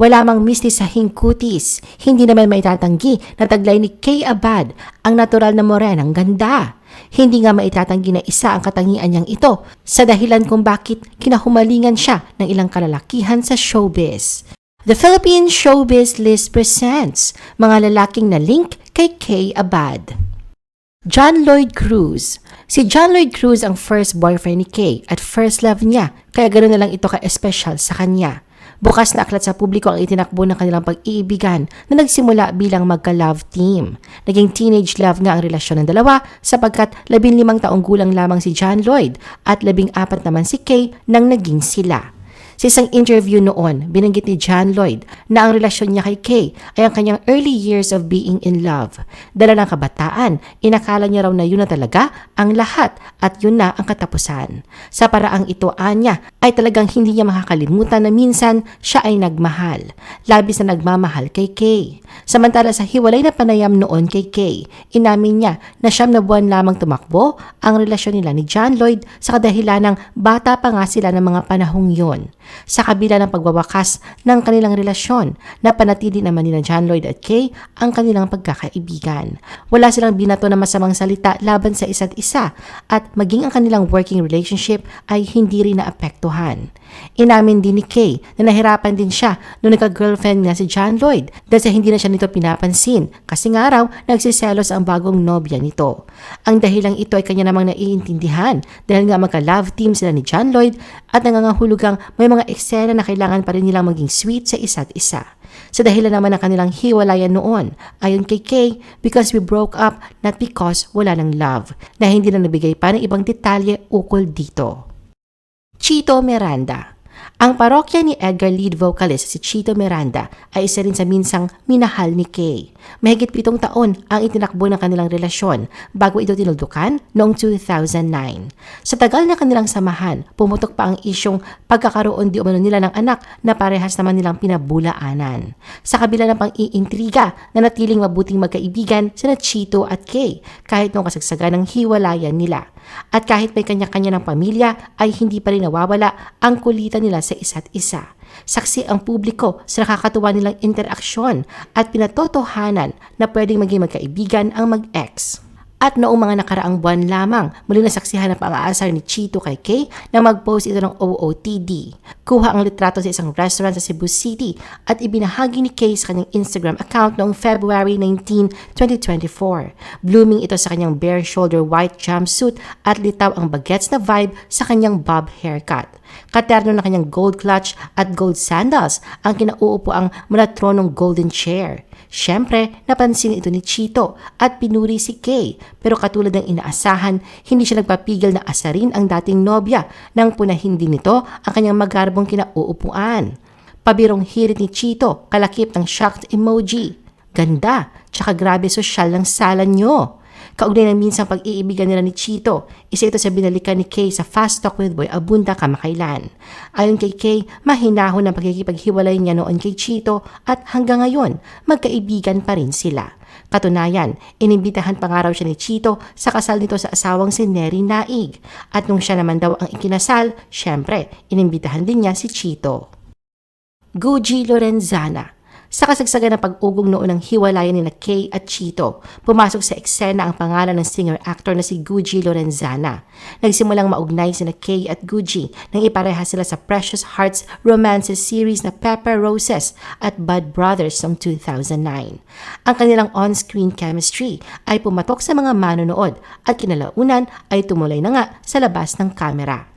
Wala mang mistisahing kutis. Hindi naman maitatanggi na taglay ni Kay Abad ang natural na morenang ganda. Hindi nga maitatanggi na isa ang katangian niyang ito sa dahilan kung bakit kinahumalingan siya ng ilang kalalakihan sa showbiz. The Philippine Showbiz List presents mga lalaking na link kay Kay Abad. John Lloyd Cruz. Si John Lloyd Cruz ang first boyfriend ni Kay at first love niya, kaya ganoon na lang ito ka-espesyal sa kanya. Bukas na aklat sa publiko ang itinakbo ng kanilang pag-iibigan na nagsimula bilang magka-love team. Naging teenage love nga ang relasyon ng dalawa sapagkat 15 taong gulang lamang si John Lloyd at 14 naman si Kay nang naging sila. Sa isang interview noon, binanggit ni John Lloyd na ang relasyon niya kay Kay ay ang kanyang early years of being in love. Dala ng kabataan, inakala niya raw na yun na talaga ang lahat at yun na ang katapusan. Sa paraang ito, anya, ay talagang hindi niya makakalimutan na minsan siya ay nagmahal. Labis na nagmamahal kay Kay. Samantala sa hiwalay na panayam noon kay Kay, inamin niya na siyam na buwan lamang tumakbo ang relasyon nila ni John Lloyd sa kadahilan ng bata pa nga sila ng mga panahong yon. Sa kabila ng pagwawakas ng kanilang relasyon, napanatili naman ni John Lloyd at Kay ang kanilang pagkakaibigan. Wala silang binato na masamang salita laban sa isa't isa at maging ang kanilang working relationship ay hindi rin naapektuhan. Inamin din ni Kay na nahirapan din siya nung nagka-girlfriend nga si John Lloyd dahil sa hindi na siya nito pinapansin kasi nga raw nagsiselos ang bagong nobya nito. Ang dahilang ito ay kanya namang naiintindihan dahil nga magka-love team sila ni John Lloyd at nangangahulugang may mga eksena na kailangan pa rin nilang maging sweet sa isa't isa. Sa dahilan naman ng kanilang hiwalayan noon, ayon kay Kay, because we broke up not because wala ng love, na hindi na nabigay pa ng ibang detalye ukol dito. Chito Miranda ang parokya ni Edgar lead vocalist si Chito Miranda ay isa rin sa minsang minahal ni Kay. Mahigit pitong taon ang itinakbo ng kanilang relasyon bago ito tinuldukan noong 2009. Sa tagal na kanilang samahan, pumutok pa ang isyong pagkakaroon di umano nila ng anak na parehas naman nilang pinabulaanan. Sa kabila ng pang-iintriga na natiling mabuting magkaibigan sina Chito at Kay kahit noong kasagsagan ng hiwalayan nila. At kahit may kanya-kanya ng pamilya ay hindi pa rin nawawala ang kulitan nila sa isa't isa. Saksi ang publiko sa nakakatuwa nilang interaksyon at pinatotohanan na pwedeng maging magkaibigan ang mag-ex. At noong mga nakaraang buwan lamang, muli nasaksihan ang pang-aasar ni Chito kay Kay na mag-post ito ng OOTD. Kuha ang litrato sa isang restaurant sa Cebu City at ibinahagi ni Kay sa kanyang Instagram account noong February 19, 2024. Blooming ito sa kanyang bare shoulder white jumpsuit at litaw ang bagets na vibe sa kanyang bob haircut. Katerno na kanyang gold clutch at gold sandals ang kinauupo ang malatronong golden chair. Siyempre, napansin ito ni Chito at pinuri si Kay pero katulad ng inaasahan, hindi siya nagpapigil na asarin ang dating nobya nang punahin din nito ang kanyang magarbong kinauupuan. Pabirong hirit ni Chito, kalakip ng shocked emoji. Ganda, tsaka grabe sosyal ng sala nyo. Kaugnay ng minsang pag-iibigan nila ni Chito, isa ito sa binalikan ni Kay sa Fast Talk with Boy Abunda kamakailan. Ayon kay Kay, mahinahon ang pagkikipaghiwalay niya noon kay Chito at hanggang ngayon, magkaibigan pa rin sila. Katunayan, inimbitahan pa nga raw siya ni Chito sa kasal nito sa asawang si Neri Naig. At nung siya naman daw ang ikinasal, syempre, inimbitahan din niya si Chito. Guji Lorenzana sa kasagsagan ng pag-ugong noon ng hiwalayan ni na Kay at Chito, pumasok sa eksena ang pangalan ng singer-actor na si Guji Lorenzana. Nagsimulang maugnay sina Kay at Guji nang ipareha sila sa Precious Hearts romances series na Pepper Roses at Bud Brothers noong 2009. Ang kanilang on-screen chemistry ay pumatok sa mga manonood at kinalaunan ay tumulay na nga sa labas ng kamera.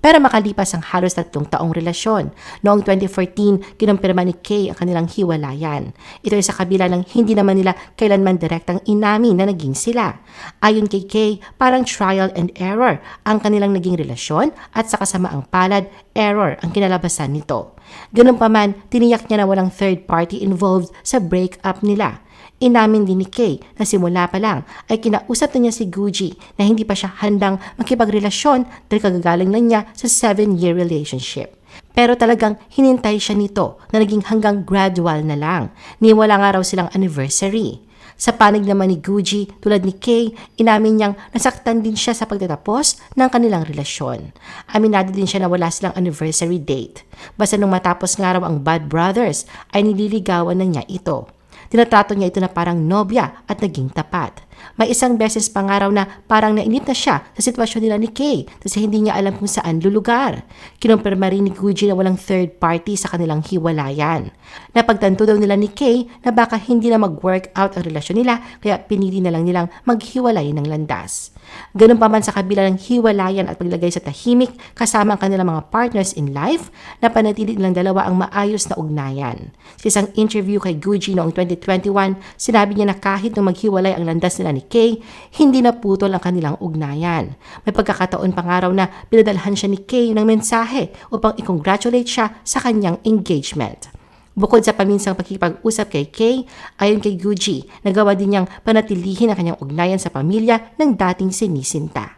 Pero makalipas ang halos tatlong taong relasyon, noong 2014, kinumpirma ni Kay ang kanilang hiwalayan. Ito ay sa kabila ng hindi naman nila kailanman direktang inamin na naging sila. Ayon kay Kay, parang trial and error ang kanilang naging relasyon at sa kasamaang palad, error ang kinalabasan nito. Ganun pa man, tiniyak niya na walang third party involved sa breakup nila. Inamin din ni Kay na simula pa lang ay kinausap na niya si Gucci na hindi pa siya handang makipagrelasyon dahil kagagaling lang niya sa 7-year relationship. Pero talagang hinintay siya nito na naging hanggang gradual na lang. Niwala nga raw silang anniversary. Sa panig naman ni Gucci, tulad ni Kay, inamin niyang nasaktan din siya sa pagtatapos ng kanilang relasyon. Aminado din siya na wala silang anniversary date. Basta nung matapos nga raw ang Bad Brothers, ay nililigawan na niya ito. Tinatrato niya ito na parang nobya at naging tapat. May isang beses pa nga raw na parang nainip na siya sa sitwasyon nila ni Kay kasi hindi niya alam kung saan lulugar. Kinumpirma rin ni Gucci na walang third party sa kanilang hiwalayan. Napagtanto daw nila ni Kay na baka hindi na mag-work out ang relasyon nila kaya pinili na lang nilang maghiwalay ng landas. Ganun pa man sa kabila ng hiwalayan at paglagay sa tahimik kasama ang kanilang mga partners in life, napanatili nilang dalawa ang maayos na ugnayan. Sa isang interview kay Gucci noong 2021, sinabi niya na kahit nung maghiwalay ang landas nila ni Kay, hindi na putol ang kanilang ugnayan. May pagkakataon pa raw na pinadalhan siya ni Kay ng mensahe upang i-congratulate siya sa kanyang engagement. Bukod sa paminsang pakikipag-usap kay Kay, ayon kay Gucci, nagawa din niyang panatilihin ang kanyang ugnayan sa pamilya ng dating sinisinta.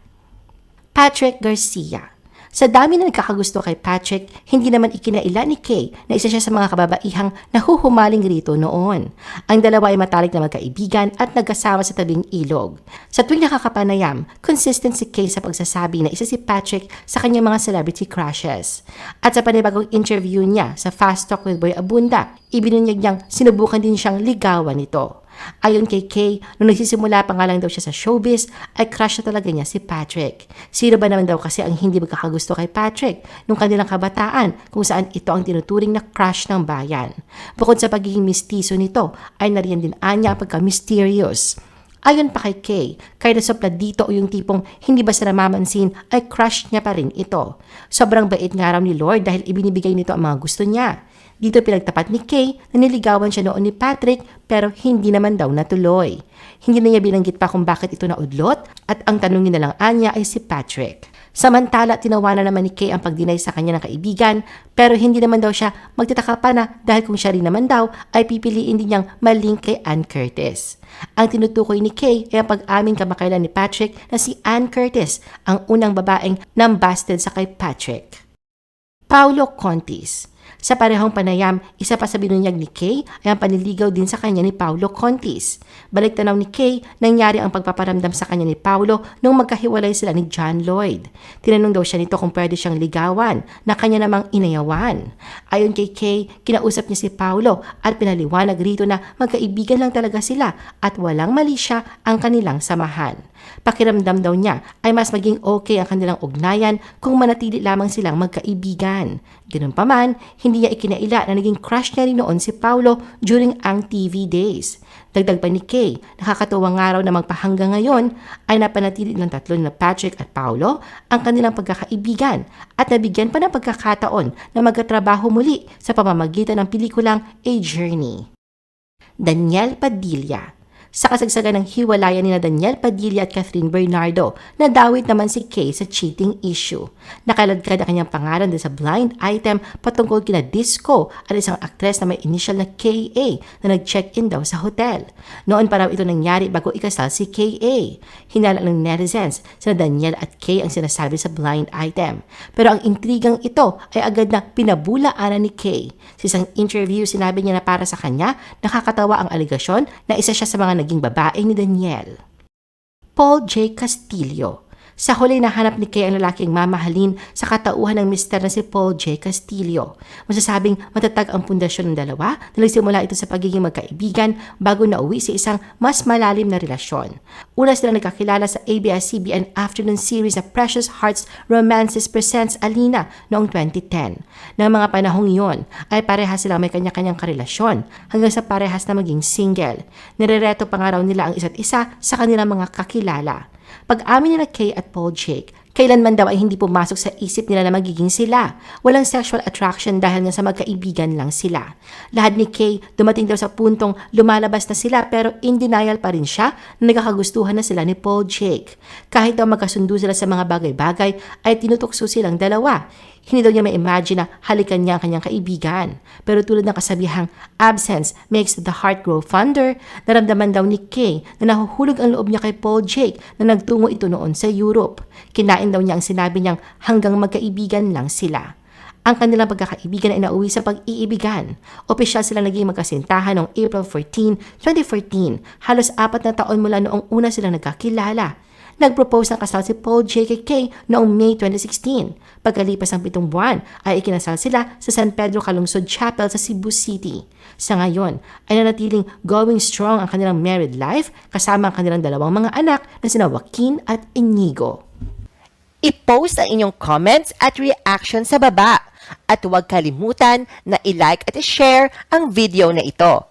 Patrick Garcia sa dami na nagkakagusto kay Patrick, hindi naman ikinaila ni Kay na isa siya sa mga kababaihang nahuhumaling rito noon. Ang dalawa ay matalik na magkaibigan at nagkasama sa tabing ilog. Sa tuwing nakakapanayam, consistent si Kay sa pagsasabi na isa si Patrick sa kanyang mga celebrity crushes. At sa panibagong interview niya sa Fast Talk with Boy Abunda, ibinunyag niyang sinubukan din siyang ligawan nito. Ayon kay Kay, nung nagsisimula pa nga lang daw siya sa showbiz, ay crush na talaga niya si Patrick. Sino ba naman daw kasi ang hindi magkakagusto kay Patrick nung kanilang kabataan kung saan ito ang tinuturing na crush ng bayan. Bukod sa pagiging mistiso nito, ay nariyan din anya ang pagka-mysterious. Ayon pa kay Kay, kahit nasopla dito o yung tipong hindi ba sa namamansin ay crush niya pa rin ito. Sobrang bait nga raw ni Lord dahil ibinibigay nito ang mga gusto niya. Dito pinagtapat ni Kay na niligawan siya noon ni Patrick pero hindi naman daw natuloy. Hindi na niya binanggit pa kung bakit ito naudlot at ang tanungin na lang anya ay si Patrick. Samantala, tinawanan naman ni Kay ang pagdinay sa kanya ng kaibigan pero hindi naman daw siya magtataka pa na dahil kung siya rin naman daw ay pipiliin din niyang malink kay Ann Curtis. Ang tinutukoy ni Kay ay ang pag-amin kamakailan ni Patrick na si Ann Curtis ang unang babaeng nambasted sa kay Patrick. Paulo Contis sa parehong panayam, isa pa sa binunyag ni Kay ay ang paniligaw din sa kanya ni Paulo Contis. Balik tanaw ni Kay, nangyari ang pagpaparamdam sa kanya ni Paulo nung magkahiwalay sila ni John Lloyd. Tinanong daw siya nito kung pwede siyang ligawan na kanya namang inayawan. Ayon kay Kay, kinausap niya si Paulo at pinaliwanag rito na magkaibigan lang talaga sila at walang mali siya ang kanilang samahan. Pakiramdam daw niya ay mas maging okay ang kanilang ugnayan kung manatili lamang silang magkaibigan. Ganun pa man, hindi niya ikinaila na naging crush niya rin noon si Paulo during ang TV days. Dagdag pa ni Kay, nakakatuwang araw na magpahanggang ngayon ay napanatili ng tatlo na Patrick at Paulo ang kanilang pagkakaibigan at nabigyan pa ng pagkakataon na magkatrabaho muli sa pamamagitan ng pelikulang A Journey. Daniel Padilla sa kasagsagan ng hiwalayan ni na Daniel Padilla at Catherine Bernardo, nadawit naman si Kay sa cheating issue. Nakaladkad ang kanyang pangalan din sa blind item patungkol kina Disco at isang aktres na may initial na KA na nag-check-in daw sa hotel. Noon pa raw ito nangyari bago ikasal si KA. Hinala ng netizens sina Daniel at Kay ang sinasabi sa blind item. Pero ang intrigang ito ay agad na pinabulaanan ni Kay. Sa isang interview, sinabi niya na para sa kanya, nakakatawa ang aligasyon na isa siya sa mga naging babae ni Daniel. Paul J. Castillo sa huli nahanap ni Kay ang lalaking mamahalin sa katauhan ng mister na si Paul J. Castillo. Masasabing matatag ang pundasyon ng dalawa na nagsimula ito sa pagiging magkaibigan bago na uwi sa isang mas malalim na relasyon. Una silang nagkakilala sa ABS-CBN afternoon series na Precious Hearts Romances Presents Alina noong 2010. Nang mga panahong iyon ay parehas silang may kanya-kanyang karelasyon hanggang sa parehas na maging single. Nirereto pa nga raw nila ang isa't isa sa kanilang mga kakilala. Pag-amin nila Kay at Paul Jake, kailanman daw ay hindi pumasok sa isip nila na magiging sila. Walang sexual attraction dahil nga sa magkaibigan lang sila. Lahat ni Kay dumating daw sa puntong lumalabas na sila pero in denial pa rin siya na nagkakagustuhan na sila ni Paul Jake. Kahit daw magkasundo sila sa mga bagay-bagay ay tinutukso silang dalawa. Hindi daw niya ma-imagine na halikan niya ang kanyang kaibigan. Pero tulad ng kasabihang, absence makes the heart grow fonder, naramdaman daw ni Kay na nahuhulog ang loob niya kay Paul Jake na nagtungo ito noon sa Europe. Kinain daw niya ang sinabi niyang hanggang magkaibigan lang sila. Ang kanilang pagkakaibigan ay nauwi sa pag-iibigan. Opisyal silang naging magkasintahan noong April 14, 2014, halos apat na taon mula noong una silang nagkakilala. Nag-propose ng kasal si Paul J. kay Kay noong May 2016. Pagkalipas ng pitong buwan ay ikinasal sila sa San Pedro Calungsod Chapel sa Cebu City. Sa ngayon ay nanatiling going strong ang kanilang married life kasama ang kanilang dalawang mga anak na sina Joaquin at Inigo. I-post ang inyong comments at reaction sa baba. At huwag kalimutan na i-like at i-share ang video na ito.